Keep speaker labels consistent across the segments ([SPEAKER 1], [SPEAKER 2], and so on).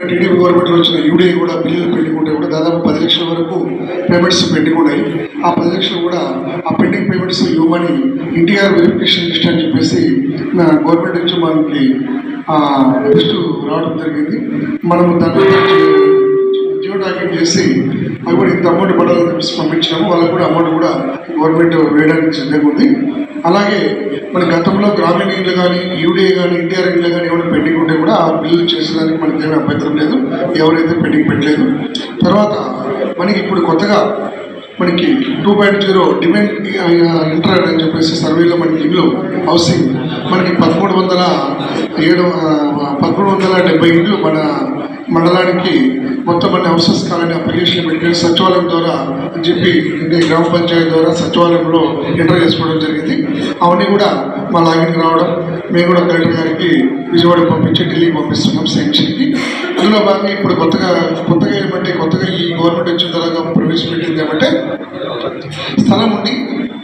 [SPEAKER 1] TDP government వచ్చిన యూడీఐ కూడా బిల్లులు పెండింగ్ ఉంటాయి కూడా దాదాపు పది లక్షల వరకు పేమెంట్స్ పెండింగ్ ఉన్నాయి ఆ పది లక్షలు కూడా ఆ పెండింగ్ పేమెంట్స్ ఇవ్వమని ఎన్టీఆర్ వెరిఫికేషన్ లిస్ట్ అని చెప్పేసి నా గవర్నమెంట్ నుంచి మనకి లిస్టు రావడం జరిగింది. మనము దాని జియో టాకింగ్ చేసి అవి కూడా ఇంత అమౌంట్ పడాలని చెప్పేసి పంపించాము. వాళ్ళకు కూడా అమౌంట్ కూడా గవర్నమెంట్ వేయడానికి సిద్ధంగా ఉంది. అలాగే మన గతంలో గ్రామీణ ఇండ్లు కానీ యూడీఏ కానీ ఎన్టీఆర్ ఇండ్లు కానీ ఏమైనా పెండింగ్ ఉంటే కూడా ఆ బిల్లు చేసేదానికి మనకి ఏమైనా అభ్యంతరం లేదు. ఎవరైతే పెండింగ్ పెట్టలేదు. తర్వాత మనకి ఇప్పుడు కొత్తగా మనకి two point zero demand inter అని చెప్పేసి సర్వేలో మనకి ఇల్లు హౌసింగ్ మనకి పదమూడు వందల ఏడు పదమూడు వందల డెబ్బై ఇండ్లు మన మండలానికి మొత్తం అన్ని హౌసెస్ కావాలని అప్లికేషన్ పెట్టి సచివాలయం ద్వారా అని చెప్పి గ్రామ పంచాయతీ ద్వారా సచివాలయంలో ఎంటర్ చేసుకోవడం జరిగింది. అవన్నీ కూడా మా లాగిన్కి రావడం మేము కూడా కలెక్టర్ గారికి విజయవాడ పంపించి ఢిల్లీకి పంపిస్తున్నాం శాంక్షన్కి అందులో భాగంగా ఇప్పుడు కొత్తగా కొత్తగా ఏమంటే కొత్తగా ఈ గవర్నమెంట్ వచ్చిన తర్వాత ప్రవేశపెట్టింది ఏమంటే స్థలం ఉండి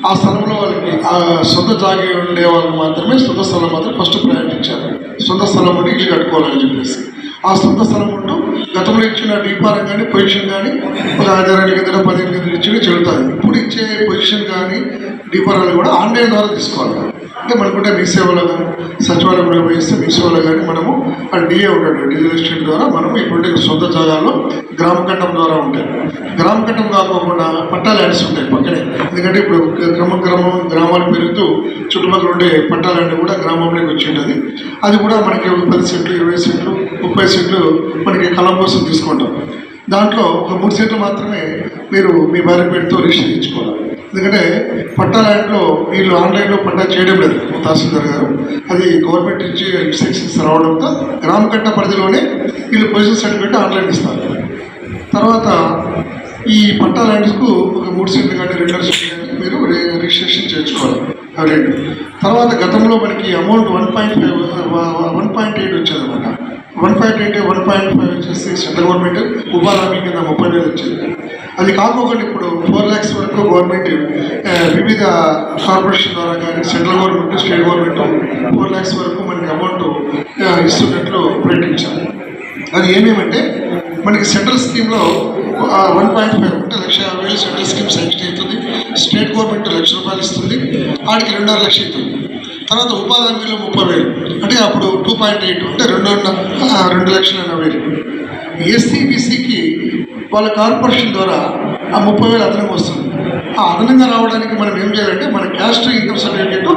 [SPEAKER 1] ఆ స్థలంలో వాళ్ళకి ఆ సొంత జాగి ఉండే వాళ్ళకి మాత్రమే సొంత స్థలం మాత్రం ఫస్ట్ ప్రయాణించారు సొంత స్థలం ఉండి ఇల్లు కట్టుకోవాలని చెప్పేసి. ఆ సొంత స్థలం ఉంటూ గతంలో ఇచ్చిన డిపారం కానీ పొజిషన్ కానీ ఒక ఆధారాన్ని కింద పదిహేను గంటలు ఇచ్చి చెల్లుతారు ఇప్పుడు ఇచ్చే పొజిషన్ కానీ డిపారాలు కూడా ఆన్లైన్ ద్వారా తీసుకోవాలి. అంటే మనకుంటే మీ సేవలో కానీ సచివాలయంలో వేస్తే మీ సేవలో కానీ మనము ఆ డిఏ ఉంటాడు. డిజిటల్ స్టేట్ ద్వారా మనం ఇటువంటి సొంత జాగాల్లో గ్రామ కట్టం ద్వారా ఉంటాయి. గ్రామ కట్టం కాకుండా పట్టా ల్యాండ్స్ ఉంటాయి పక్కనే. ఎందుకంటే ఇప్పుడు క్రమం క్రమం గ్రామాలు పెరుగుతూ చుట్టుపక్కల ఉండే పట్టా ల్యాండ్ కూడా గ్రామంలోకి వచ్చి ఉంటుంది అది కూడా మనకి పది సెంట్లు ఇరవై సెంట్లు ముప్పై సీట్లు మనకి కలం కోసం తీసుకుంటాం. దాంట్లో ఒక మూడు సీట్లు మాత్రమే మీరు మీ భార్య పేరుతో రిజిస్టర్ చేయించుకోవాలి. ఎందుకంటే పట్టా ల్యాండ్లో వీళ్ళు ఆన్లైన్లో పట్టా చేయడం లేదు తహసీల్దార్ గారు. అది గవర్నమెంట్ నుంచి ఇన్స్ట్రక్షన్స్ రావడంతో గ్రామ కట్ట పరిధిలోనే వీళ్ళు పొజిషన్ సర్టిఫికేట్ ఆన్లైన్ ఇస్తారు. తర్వాత ఈ పట్టా ల్యాండ్స్కు ఒక మూడు సీట్లు కానీ రెండు సెంట్లు మీరు రి- రిజిస్ట్రేషన్ చేయించుకోవాలి. అవి రెండు. తర్వాత గతంలో మనకి amount one point five one point eight వచ్చేదన్నమాట. One point eight one point five వచ్చేసి సెంట్రల్ గవర్నమెంట్ ఉపాధి కింద ముప్పై వేలు వచ్చింది. అది కాకుండా ఇప్పుడు ఫోర్ ల్యాక్స్ వరకు గవర్నమెంట్ వివిధ కార్పొరేషన్ ద్వారా కానీ central government state government four lakhs వరకు మనకి అమౌంట్ ఇస్తున్నట్లు ప్రకటించారు. అది ఏమేమంటే మనకి సెంట్రల్ స్కీమ్లో వన్ పాయింట్ ఫైవ్ అంటే లక్ష యాభై వేలు సెంట్రల్ స్కీమ్ శాంక్షన్ అవుతుంది. స్టేట్ గవర్నమెంట్ లక్ష రూపాయలు ఇస్తుంది. ఆడికి రెండున్నర లక్ష అవుతుంది. తర్వాత ఉపాధి హామీలో ముప్పై వేలు. అంటే అప్పుడు టూ పాయింట్ ఎయిట్ అంటే రెండు రెండు లక్షల ఎనభై వేలు ఎస్సీబీసీకి వాళ్ళ కార్పొరేషన్ ద్వారా ఆ ముప్పై వేలు అదనంగా వస్తుంది. ఆ అదనంగా రావడానికి మనం ఏం చేయాలంటే మన క్యాస్ట్ ఇన్కమ్ సర్టిఫికేట్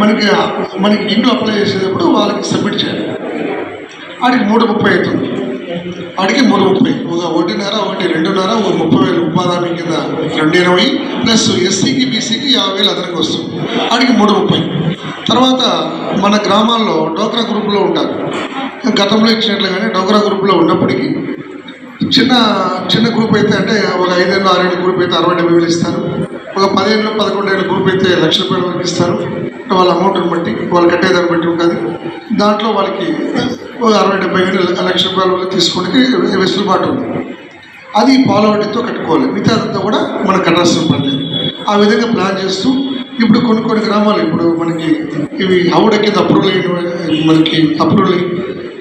[SPEAKER 1] మనకి మనకి ఇంట్లో అప్లై చేసేటప్పుడు వాళ్ళకి సబ్మిట్ చేయాలి. ఆడికి మూడు ముప్పై అవుతుంది. ఆడికి మూడు ముప్పై. ఒక ఒకటిన్నర ఒకటి రెండున్నర ఒక ముప్పై వేలు ఉపాధి కింద రెండు ఇరవై ప్లస్ ఎస్సీకి బీసీకి యాభై వేలు అదనంగా వస్తుంది. ఆడికి మూడు ముప్పై. తర్వాత మన గ్రామాల్లో డోక్రా గ్రూపులో ఉంటారు. గతంలో ఇచ్చినట్లుగానే డోక్రా గ్రూప్లో ఉన్నప్పటికీ చిన్న చిన్న గ్రూప్ అయితే అంటే ఒక ఐదేళ్ళు ఆరేళ్ళు గ్రూప్ అయితే అరవై డెబ్బై వేలు ఇస్తారు. ఒక పదిహేను పదకొండు ఏళ్ళ గ్రూప్ అయితే లక్ష రూపాయల వరకు ఇస్తారు. వాళ్ళ అమౌంట్ని బట్టి వాళ్ళు కట్టేదాన్ని బట్టి ఉంటుంది. దాంట్లో వాళ్ళకి ఒక అరవై డెబ్బై వేలు లక్ష రూపాయల వరకు తీసుకోవడానికి వెసులుబాటు ఉంది. అది పాలవడ్డీతో కట్టుకోవాలి. మిగతాదంతా కూడా మనం కట్టాల్సిన పని లేదు. ఆ విధంగా ప్లాన్ చేస్తూ ఇప్పుడు కొన్ని కొన్ని గ్రామాలు ఇప్పుడు మనకి ఇవి హౌడ కింద అప్రూవల్ అయిన మనకి అప్రూవల్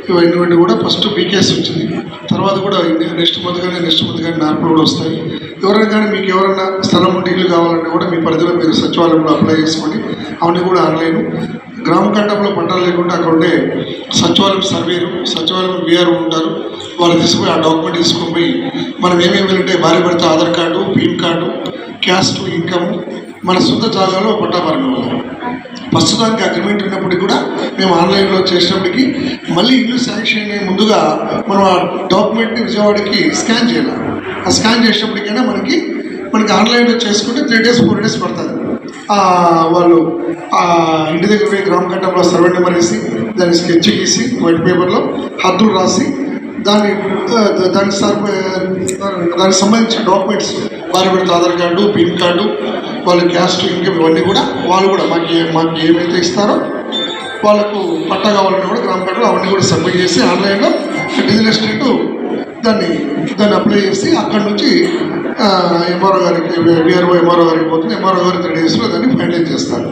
[SPEAKER 1] ఇవన్నీ కూడా ఫస్ట్ బీకేఎస్ వచ్చింది. తర్వాత కూడా నెక్స్ట్ మంత్ కానీ నెక్స్ట్ మంత్ కానీ నార్పులు కూడా వస్తాయి. ఎవరైనా కానీ మీకు ఎవరైనా స్థలం ఉండి ఇల్లు కావాలంటే కూడా మీ పరిధిలో మీరు సచివాలయంలో అప్లై చేసుకోండి. అవన్నీ కూడా ఆన్లైన్. గ్రామ కట్టంలో పట్టాలు లేకుండా అక్కడ ఉండే సచివాలయం సర్వేరు సచివాలయం బీఆర్ ఉంటారు. వాళ్ళు తీసుకుపోయి ఆ డాక్యుమెంట్ తీసుకొని పోయి మనం ఏమేమి అంటే భార్య భర్త Aadhaar card pin card caste income మన సొంత జాగాలో పట్టాభరణం ప్రస్తుతానికి అగ్రిమెంట్ ఉన్నప్పటికీ కూడా మేము ఆన్లైన్లో చేసినప్పటికీ మళ్ళీ ఇల్లు శాంక్షన్ అయ్యే ముందుగా మనం ఆ డాక్యుమెంట్ని విజయవాడకి స్కాన్ చేయాలి. ఆ స్కాన్ చేసినప్పటికైనా మనకి మనకి ఆన్లైన్లో చేసుకుంటే త్రీ డేస్ ఫోర్ డేస్ పడుతుంది. వాళ్ళు ఆ ఇంటి దగ్గర పోయి గ్రామ కట్టంలో సర్వే నెంబర్ వేసి దాన్ని స్కెచ్ గీసి వైట్ పేపర్లో హద్దులు రాసి దాని దానికి సర్ దానికి సంబంధించిన డాక్యుమెంట్స్ భార్య పెడితే ఆధార్ కార్డు పిన్ కార్డు వాళ్ళ క్యాస్ట్ ఇన్కమ్ ఇవన్నీ కూడా వాళ్ళు కూడా మాకు మాకు ఏమైతే ఇస్తారో వాళ్ళకు పట్టా కావాలని కూడా గ్రామ కట్టలు అవన్నీ కూడా సబ్మిట్ చేసి ఆన్లైన్లో డిజిల్ ఎస్టేట్ దాన్ని దాన్ని అప్లై చేసి అక్కడి నుంచి ఎంఆర్ఓ గారికి విఆర్ఓ ఎంఆర్ఓ గారికి పోతుంది. ఎంఆర్ఓ గారు త్రీ డేస్లో దాన్ని ఫైనలైజ్ చేస్తారు.